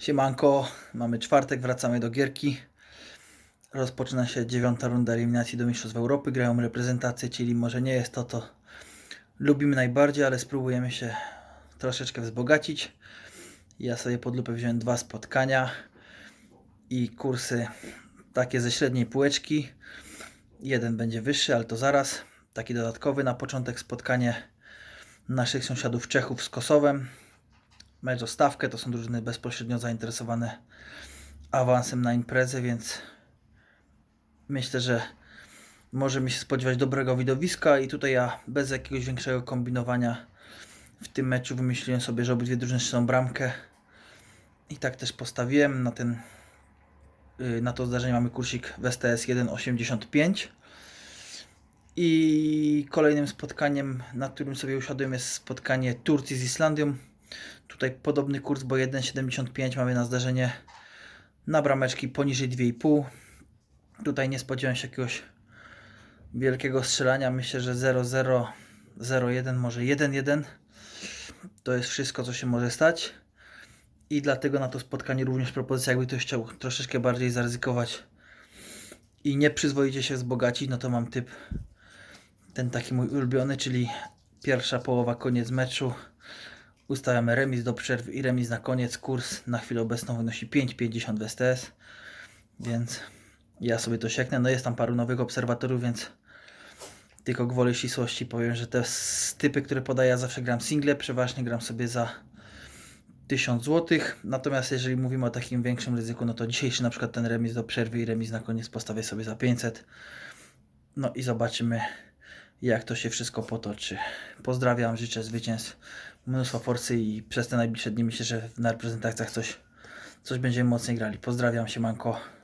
Siemanko, mamy czwartek, wracamy do gierki. Rozpoczyna się dziewiąta runda eliminacji do Mistrzostw Europy. Grają reprezentacje, czyli może nie jest to, to lubimy najbardziej, ale spróbujemy się troszeczkę wzbogacić. Ja sobie pod lupę wziąłem dwa spotkania i kursy takie ze średniej półeczki. Jeden będzie wyższy, ale to zaraz. Taki dodatkowy na początek spotkanie naszych sąsiadów Czechów z Kosowem mecz o stawkę. To są drużyny bezpośrednio zainteresowane awansem na imprezę, więc myślę, że możemy się spodziewać dobrego widowiska i tutaj ja bez jakiegoś większego kombinowania w tym meczu wymyśliłem sobie, że obydwie drużyny strzelą bramkę i tak też postawiłem na ten y, na to zdarzenie mamy kursik w STS 1.85 i kolejnym spotkaniem, na którym sobie usiadłem jest spotkanie Turcji z Islandią Tutaj podobny kurs, bo 1,75 mamy na zdarzenie na brameczki poniżej 2,5. Tutaj nie spodziewam się jakiegoś wielkiego strzelania. Myślę, że 0,0, 0,1, może 1,1. To jest wszystko, co się może stać. I dlatego na to spotkanie również propozycja, jakby ktoś chciał troszeczkę bardziej zaryzykować i nieprzyzwoicie się wzbogacić, no to mam typ ten taki mój ulubiony, czyli pierwsza połowa, koniec meczu. Ustawiamy remis do przerwy i remis na koniec. Kurs na chwilę obecną wynosi 5,50 w STS, więc ja sobie to sieknę. No jest tam paru nowych obserwatorów, więc tylko gwoli ścisłości powiem, że te typy, które podaję, ja zawsze gram single, przeważnie gram sobie za 1000 zł. Natomiast jeżeli mówimy o takim większym ryzyku, no to dzisiejszy na przykład ten remis do przerwy i remis na koniec postawię sobie za 500. No i zobaczymy jak to się wszystko potoczy. Pozdrawiam, życzę zwycięstw, mnóstwo forcy i przez te najbliższe dni myślę, że na reprezentacjach coś, coś będziemy mocniej grali. Pozdrawiam się, Manko.